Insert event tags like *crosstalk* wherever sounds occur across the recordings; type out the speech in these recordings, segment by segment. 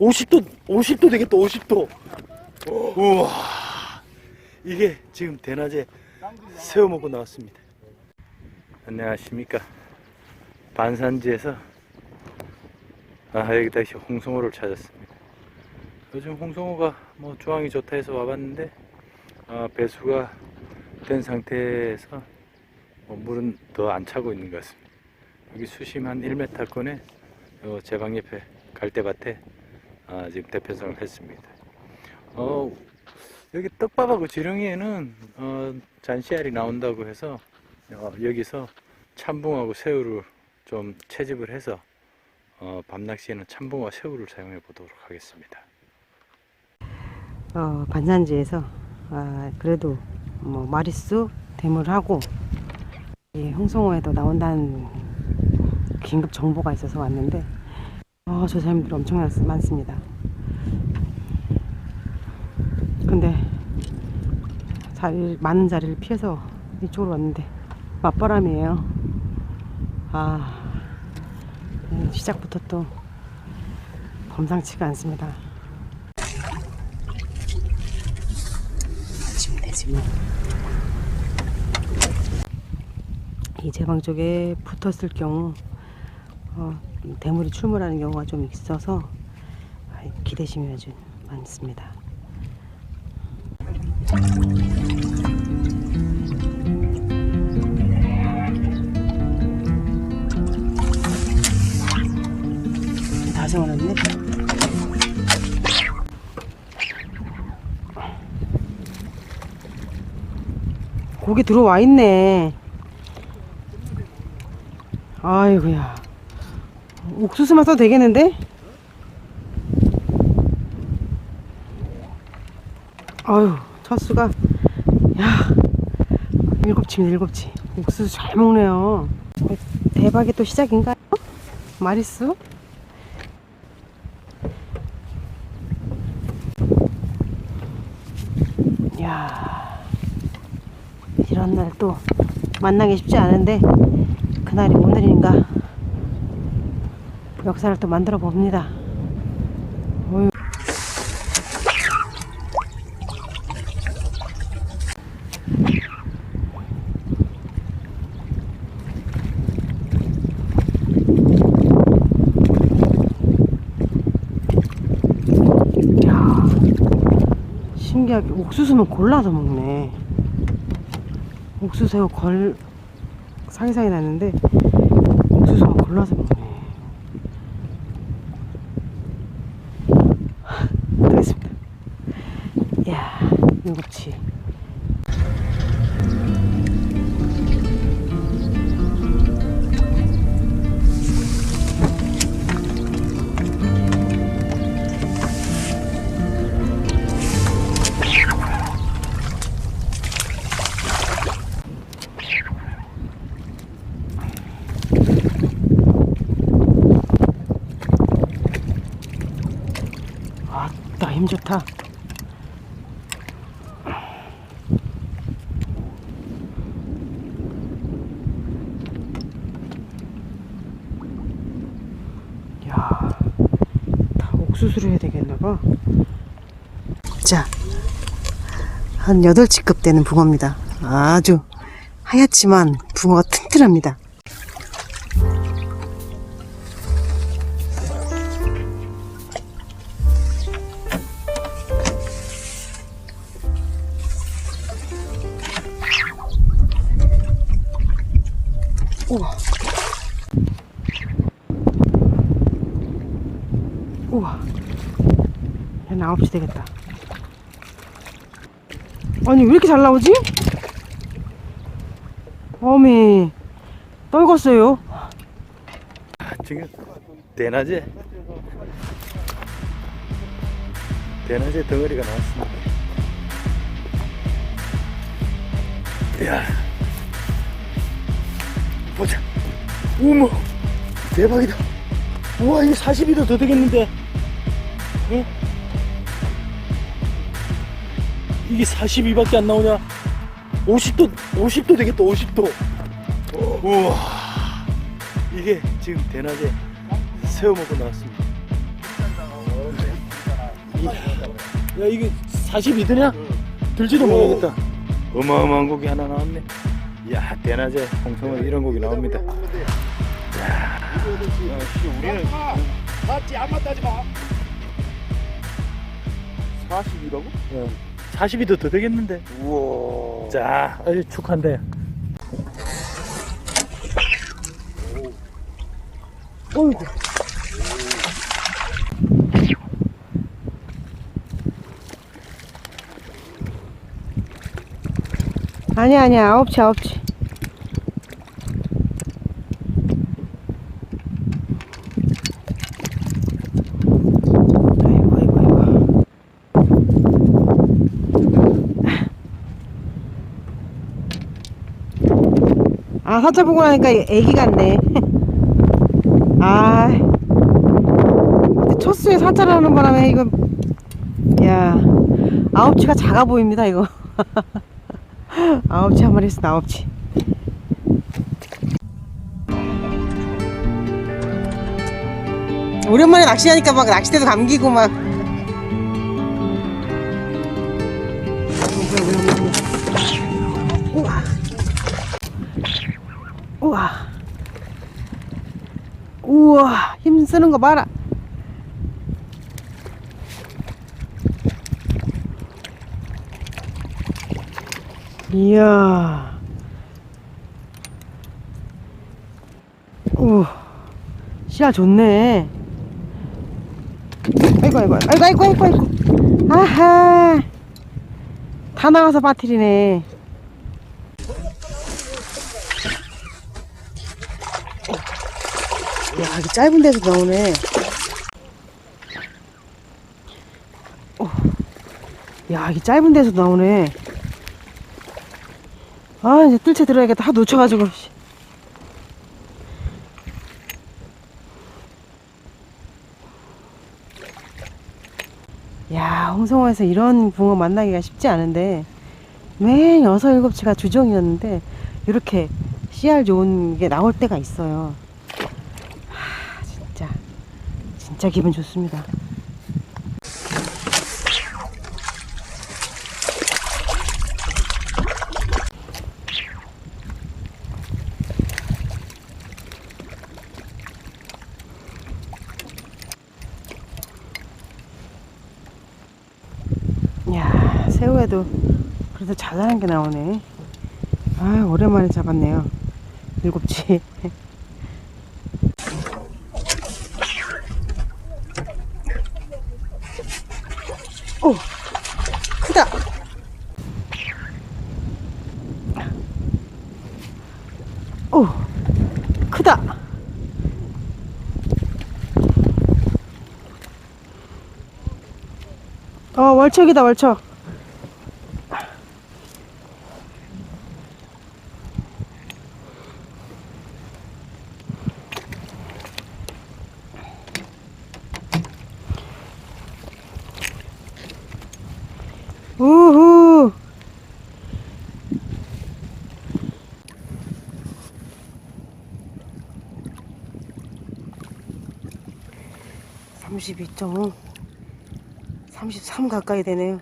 50도 50도 되겠다 50도. 우와. 이게 지금 대낮에 새우 먹고 나왔습니다. 안녕하십니까. 반산지에서 아 여기 다시 홍성호를 찾았습니다. 요즘 홍성호가 뭐 조항이 좋다 해서 와봤는데 아, 배수가 된 상태에서 뭐 물은 더 안 차고 있는 것 같습니다. 여기 수심 한 1m권에 제 방 옆에 갈대밭에 아, 지금 대편성을 했습니다. 어, 여기 떡밥하고 지렁이에는 어, 잔씨알이 나온다고 해서 어, 여기서 참붕하고 새우를 좀 채집을 해서 어, 밤낚시에는 참붕과 새우를 사용해 보도록 하겠습니다. 어, 반산지에서 아, 그래도 뭐 마리수 대물하고 이 홍성호에도 나온다는 긴급 정보가 있어서 왔는데 어, 저 사람들 엄청 많습니다. 근데 자리 많은 자리를 피해서 이쪽으로 왔는데 맞바람이에요. 아 음, 시작부터 또 범상치가 않습니다. 아침이 되지만 이 제방 쪽에 붙었을 경우 어, 대물이 출몰하는 경우가 좀 있어서 아, 기대심이 아주 많습니다. 다 세워놨네. 고기 들어와 있네. 아이고야. 옥수수만 써도 되겠는데? 아유, 첫수가, 야, 일곱치면 일곱치. 옥수수 잘 먹네요. 대박이 또 시작인가요? 마리수? 야 이런 날 또 만나기 쉽지 않은데 그날이 오늘인가 역사를 또 만들어 봅니다. 신기하게 옥수수는 골라서 먹네. 옥수수 걸 사이사이 나는데 옥수수만 골라서 먹네. 힘 좋다. 야, 다 옥수수로 해야 되겠나봐. 자, 한 8치급 되는 붕어입니다. 아주 하얗지만 붕어가 튼튼합니다. 9시 되겠다. 아니 왜 이렇게 잘 나오지? 어미 떨궜어요. 아, 지금 대낮에 대낮에 덩어리가 나왔습니다. 야 보자. 우머 대박이다. 우와 이거 40이도 더 되겠는데. 이게 42밖에 안 나오냐? 50도 50도 되겠다 50도. 우와. 이게 지금 대낮에 새우 먹고 나왔습니다. 야 이게 42드냐? 들지도 못하겠다. 어마어마한 고기 하나 나왔네. 이야 대낮에 홍성어 이런 고기 나옵니다. 우리는 맞지 안 맞다지 마. 40이라고? 42도 더 되겠는데. 우와. 자, 아주 축한데. 어이구. 아니야 아니야 아홉치 아홉치 아이고 아이고 아이고 아 사자 보고 나니까 애기 같네. *laughs* 아. 첫 수에 사자라는 바람에 이거 야. 아홉치가 작아 보입니다 이거. *laughs* 아홉치 한 마리 있어 아홉치. 오랜만에 낚시하니까 막 낚싯대도 감기고 막 우와. 우와 힘쓰는 거 봐라. 이야. 오 씨알 좋네. 아이고 아이고 아이고 아이고 아이고 아이고. 아하. 다 나가서 빠뜨리네 야, 이게 짧은 데서 나오네. 어. 야, 이게 짧은 데서 나오네. 아, 이제 뜰채 들어야겠다. 다 놓쳐가지고. 씨. 야, 홍성호에서 이런 붕어 만나기가 쉽지 않은데, 매 여섯, 일곱 치가 주종이었는데, 이렇게 씨알 좋은 게 나올 때가 있어요. 진짜 진짜 기분 좋습니다. 야 새우에도 그래도 잘 나는 게 나오네. 아 오랜만에 잡았네요. 일곱치. *laughs* 오, 크다. 오, 크다. 어, 월척이다, 월척. 32.5 33 가까이 되네요.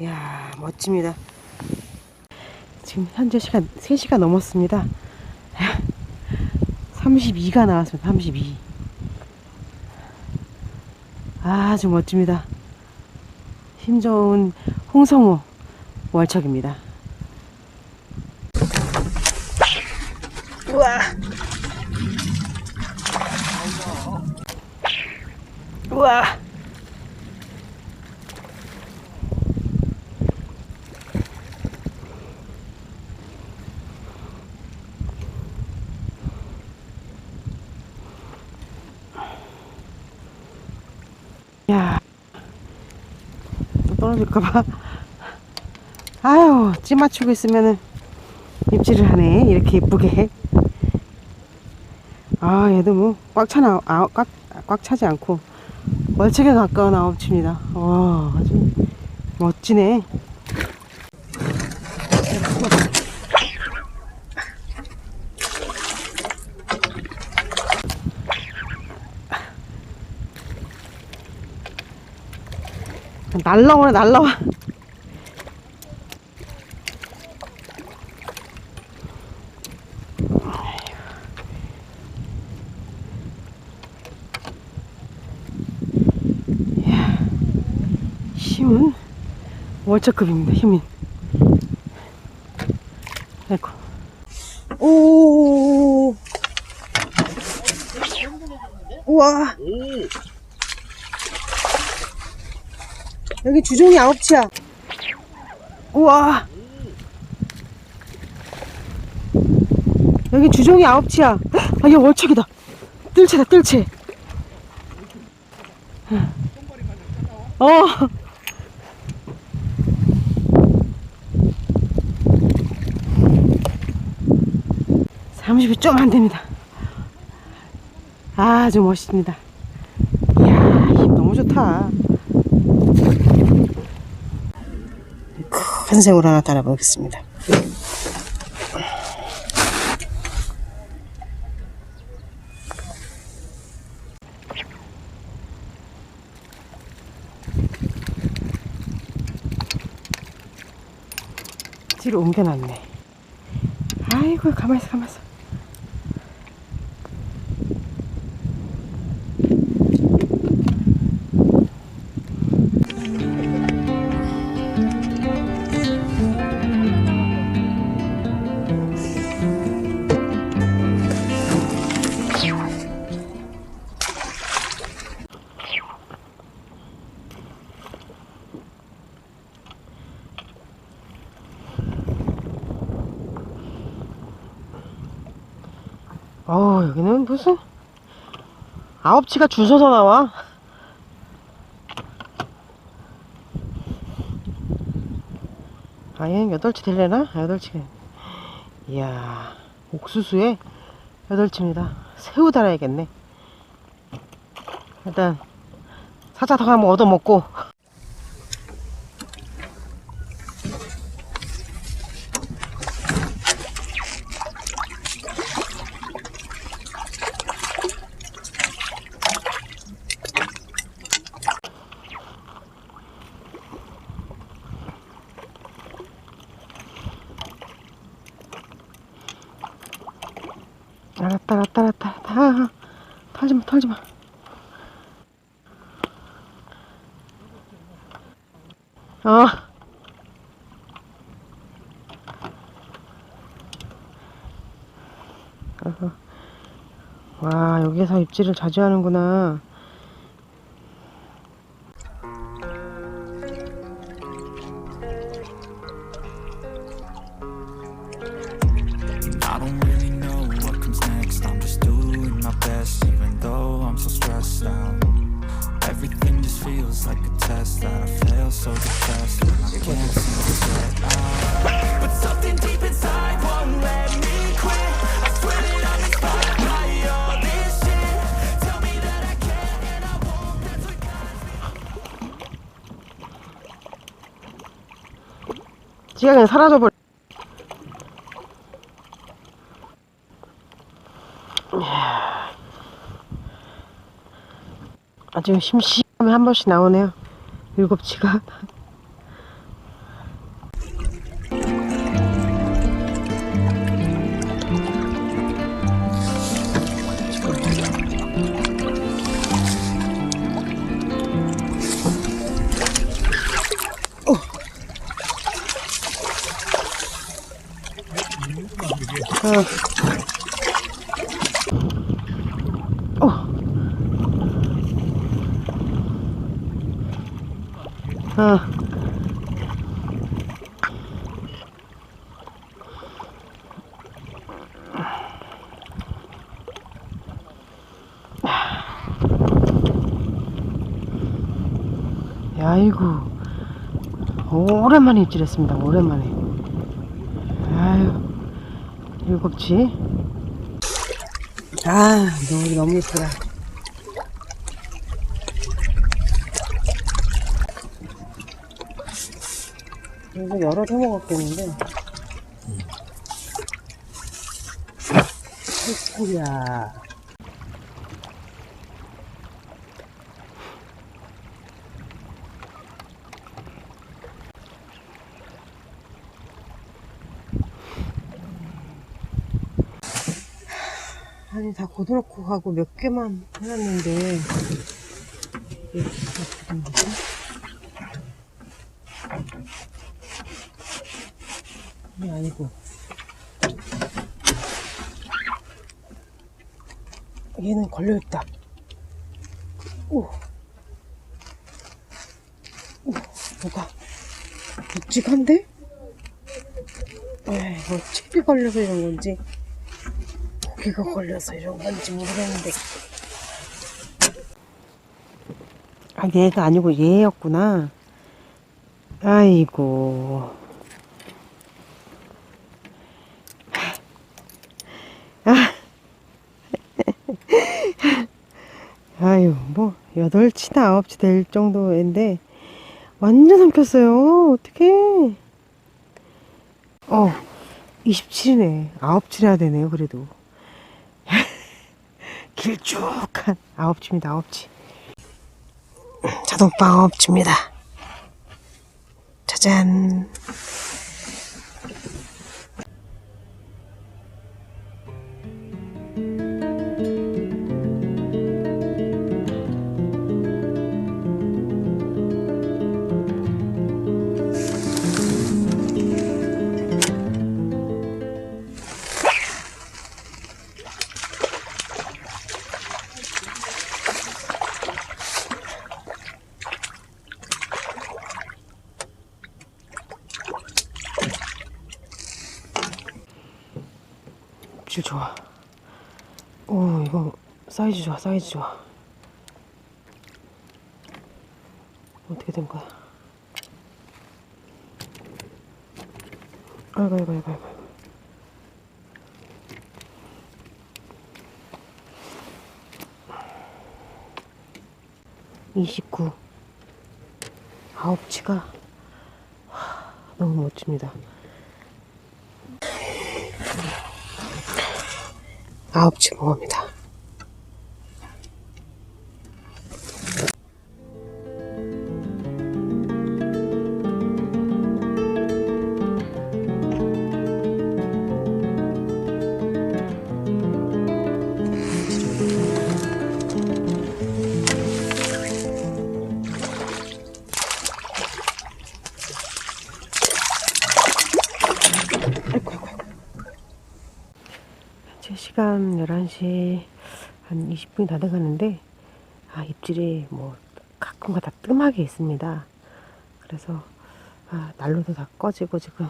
이야 멋집니다. 지금 현재 시간 3시가 넘었습니다. *laughs* 32가 나왔습니다. 32 아주 멋집니다. 힘 좋은 홍성호 월척입니다. 떨어질까봐. *laughs* 아유, 찌 맞추고 있으면은 입질을 하네. 이렇게 이쁘게. 아, 얘도 뭐, 꽉 차나, 아, 꽉, 꽉 차지 않고, 멀찍에 가까운 아홉치입니다. 와, 아주 멋지네. 날라오네 날라와. 힘은 월척급입니다 힘이. 아이고 오 우와 여기 주종이 아홉치야 우와 여기 주종이 아홉치야 아 이게 월척이다 뜰채다 뜰채 어 30이 좀안 됩니다. 아주 멋있습니다. 이야, 힘 너무 좋다. 큰 새우를 하나 따라보겠습니다. 뒤로 옮겨놨네. 아이고, 가만있어, 가만있어. 여기는 무슨 아홉치가 줄 서서 나와. 아예 여덟치 될래나? 여덟치 이야 옥수수에 여덟치입니다. 새우 달아야겠네. 일단 사자 더 가면 얻어먹고 알았다 알았다 알았다 알았다 아, 아. 털지마 털지마 어 어허. 와 여기서 입질을 자주 하는구나 지가 그냥 사라져버려. 아주 심심하면 한 번씩 나오네요 일곱치가 어. 어. 야이고 오랜만에 입질했습니다 오랜만에 아유 일곱치 아, 노을이 너무 예쁘다. 이거 여러 해 먹었겠는데. 아이고야. 아니 다 걷어놓고 가고 몇 개만 해놨는데 이게 된 거지? 이게 아니고 얘는 걸려있다 오. 오, 뭐가 묵직한데? 에이, 뭐 칩이 걸려서 이런 건지 고기가 걸려서 이런 건지 모르겠는데. 아 얘가 아니고 얘였구나. 아이고. 아. *laughs* 아유 뭐 여덟치나 아홉치 될 정도인데 완전 삼켰어요. 어떡해. 어 27이네. 아홉치 해야 되네요 그래도 길쭉한 아홉치입니다 아홉치 자동빵 아홉치입니다. 짜잔 사이즈 좋아 사이즈 좋아. 어떻게 된 거야? 아이고 아이고 아이고 아이고 29 아홉치가? 와, 너무 멋집니다. 아홉치 붕어입니다 11시 한 20분이 다 돼가는데 아 입질이 뭐 가끔가 다 뜸하게 있습니다 그래서 아 난로도 다 꺼지고 지금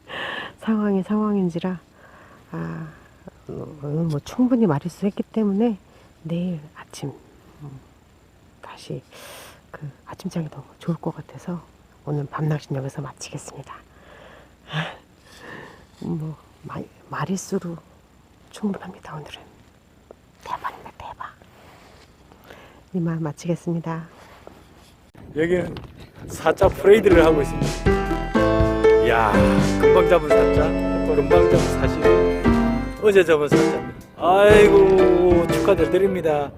*laughs* 상황이 상황인지라 아 어, 오늘 뭐 충분히 마리수 했기 때문에 내일 아침 음, 다시 그 아침장이 더 좋을 것 같아서 오늘 밤낚시 여기서 마치겠습니다. *laughs* 뭐 마, 마리수로 충분합니다 오늘은 대박입니다 대박 이만 마치겠습니다 여기는 사자 프레이드를 하고 있습니다. 이야, 금방 잡은 사자, 금방 잡은 사실, 어제 잡은 사자. 아이고, 축하드립니다.